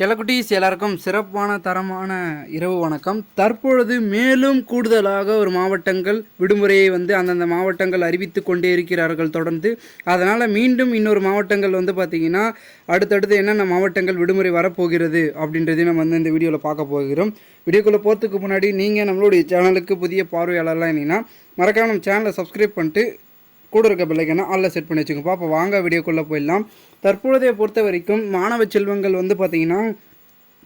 கிழக்குட்டீஸ் எல்லாருக்கும் சிறப்பான தரமான இரவு வணக்கம். தற்பொழுது மேலும் கூடுதலாக ஒரு மாவட்டங்கள் விடுமுறையை வந்து அந்தந்த மாவட்டங்கள் அறிவித்து கொண்டே இருக்கிறார்கள் தொடர்ந்து. அதனால் மீண்டும் இன்னொரு மாவட்டங்கள் வந்து பார்த்திங்கன்னா அடுத்தடுத்து என்னென்ன மாவட்டங்கள் விடுமுறை வரப்போகிறது அப்படின்றதையும் நம்ம வந்து இந்த வீடியோவில் பார்க்க போகிறோம். வீடியோக்குள்ளே போகிறதுக்கு முன்னாடி நீங்கள் நம்மளுடைய சேனலுக்கு புதிய பார்வையாளர்லாம் என்னென்னா மறக்காம நம்ம சேனலை சப்ஸ்கிரைப் பண்ணிட்டு கூட இருக்க பிள்ளைக்கான ஆளில் செட் பண்ணி வச்சுக்கோங்க. அப்போ வாங்க வீடியோக்குள்ளே போயிடலாம். தற்பொழுதைய பொறுத்த வரைக்கும் மாணவ செல்வங்கள் வந்து பார்த்திங்கன்னா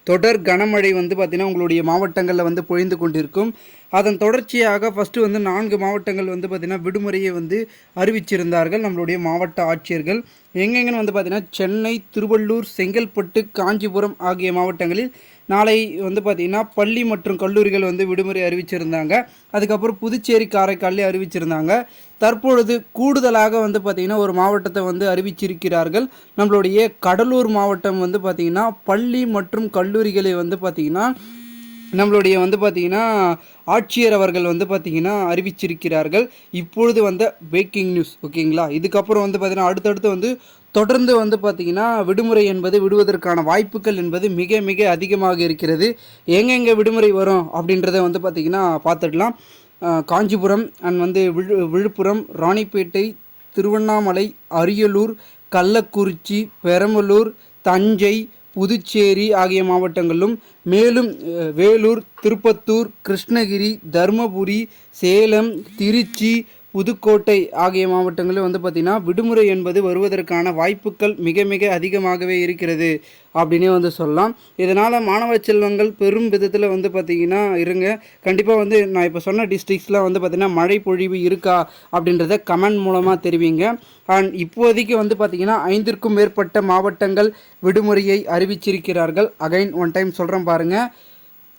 தொடர் கனமழை வந்து பார்த்திங்கன்னா உங்களுடைய மாவட்டங்களில் வந்து பொழிந்து கொண்டிருக்கும். அதன் தொடர்ச்சியாக ஃபஸ்ட்டு வந்து நான்கு மாவட்டங்கள் வந்து பார்த்திங்கன்னா விடுமுறையை வந்து அறிவிச்சிருந்தார்கள். நம்மளுடைய மாவட்ட ஆட்சியர்கள். எங்கெங்கன்னு வந்து பார்த்திங்கன்னா சென்னை திருவள்ளூர் செங்கல்பட்டு காஞ்சிபுரம் ஆகிய மாவட்டங்களில் நாளை வந்து பார்த்திங்கன்னா பள்ளி மற்றும் கல்லூரிகள் வந்து விடுமுறை அறிவிச்சிருந்தாங்க. அதுக்கப்புறம் புதுச்சேரி காரைக்காலில் அறிவிச்சிருந்தாங்க. தற்பொழுது கூடுதலாக வந்து பார்த்திங்கன்னா ஒரு மாவட்டத்தை வந்து அறிவிச்சிருக்கிறார்கள். நம்மளுடைய கடலூர் மாவட்டம் வந்து பார்த்திங்கன்னா பள்ளி மற்றும் கல்லூரிகளை வந்து பார்த்திங்கன்னா நம்மளுடைய வந்து பார்த்திங்கன்னா ஆட்சியர் அவர்கள் வந்து பார்த்திங்கன்னா அறிவிச்சிருக்கிறார்கள். இப்பொழுது வந்த பிரேக்கிங் நியூஸ் ஓகேங்களா? இதுக்கப்புறம் வந்து பார்த்திங்கன்னா அடுத்தடுத்து வந்து தொடர்ந்து வந்து பார்த்திங்கன்னா விடுமுறை என்பது விடுவதற்கான வாய்ப்புகள் என்பது மிக மிக அதிகமாக இருக்கிறது. எங்கெங்கே விடுமுறை வரும் அப்படின்றத வந்து பார்த்திங்கன்னா பார்த்துடலாம். காஞ்சிபுரம் அண்ட் வந்து விழு விழுப்புரம் ராணிப்பேட்டை திருவண்ணாமலை அரியலூர் கள்ளக்குறிச்சி பெரம்பலூர் தஞ்சை புதுச்சேரி ஆகிய மாவட்டங்களிலும் மேலும் வேலூர் திருப்பத்தூர் கிருஷ்ணகிரி தருமபுரி சேலம் திருச்சி புதுக்கோட்டை ஆகிய மாவட்டங்களில் வந்து பார்த்திங்கன்னா விடுமுறை என்பது வருவதற்கான வாய்ப்புகள் மிக மிக அதிகமாகவே இருக்கிறது அப்படின்னே வந்து சொல்லலாம். இதனால் மாணவ செல்வங்கள் பெரும் விதத்தில் வந்து பார்த்திங்கன்னா இருங்க. கண்டிப்பாக வந்து நான் இப்போ சொன்ன டிஸ்ட்ரிக்ஸ்லாம் வந்து பார்த்திங்கன்னா மழை பொழிவு இருக்கா அப்படின்றத கமெண்ட் மூலமாக தெரிவிங்க. அண்ட் இப்போதைக்கு வந்து பார்த்திங்கன்னா ஐந்திற்கும் மேற்பட்ட மாவட்டங்கள் விடுமுறையை அறிவிச்சிருக்கிறார்கள். அகைன் ஒன் டைம் சொல்கிறேன் பாருங்கள்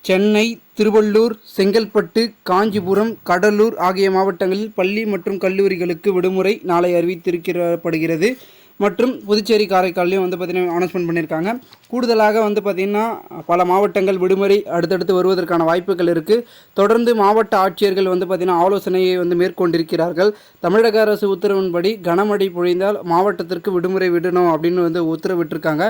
சென்னை திருவள்ளூர் செங்கல்பட்டு காஞ்சிபுரம் கடலூர் ஆகிய மாவட்டங்களில் பள்ளி மற்றும் கல்லூரிகளுக்கு விடுமுறை நாளை அறிவித்திருக்கப்படுகிறது மற்றும் புதுச்சேரி காரைக்கால்லையும் வந்து பார்த்திங்கன்னா அனௌன்ஸ்மெண்ட் பண்ணியிருக்காங்க. கூடுதலாக வந்து பார்த்திங்கன்னா பல மாவட்டங்கள் விடுமுறை அடுத்தடுத்து வருவதற்கான வாய்ப்புகள் இருக்குது தொடர்ந்து மாவட்ட ஆட்சியர்கள் வந்து பார்த்திங்கன்னா ஆலோசனையை வந்து மேற்கொண்டிருக்கிறார்கள். தமிழக அரசு உத்தரவின்படி கனமழை பொழிந்தால் மாவட்டத்திற்கு விடுமுறை விடணும் அப்படின்னு வந்து உத்தரவிட்டிருக்காங்க.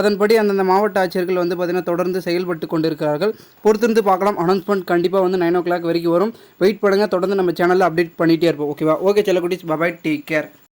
அதன்படி அந்தந்த மாவட்ட ஆட்சியர்கள் வந்து பார்த்திங்கன்னா தொடர்ந்து செயல்பட்டு கொண்டிருக்கிறார்கள். பொறுத்திருந்து பார்க்கலாம். அனௌன்ஸ்மெண்ட் கண்டிப்பாக வந்து நைன் ஓ கிளாக் வரைக்கும் வரும். வெயிட் பண்ணுங்கள் தொடர்ந்து நம்ம சேனலில் அப்டேட் பண்ணிகிட்டே இருப்போம். ஓகேவா ஓகே செல்லக்குட்டிஸ் பபாய் டேக் கேர்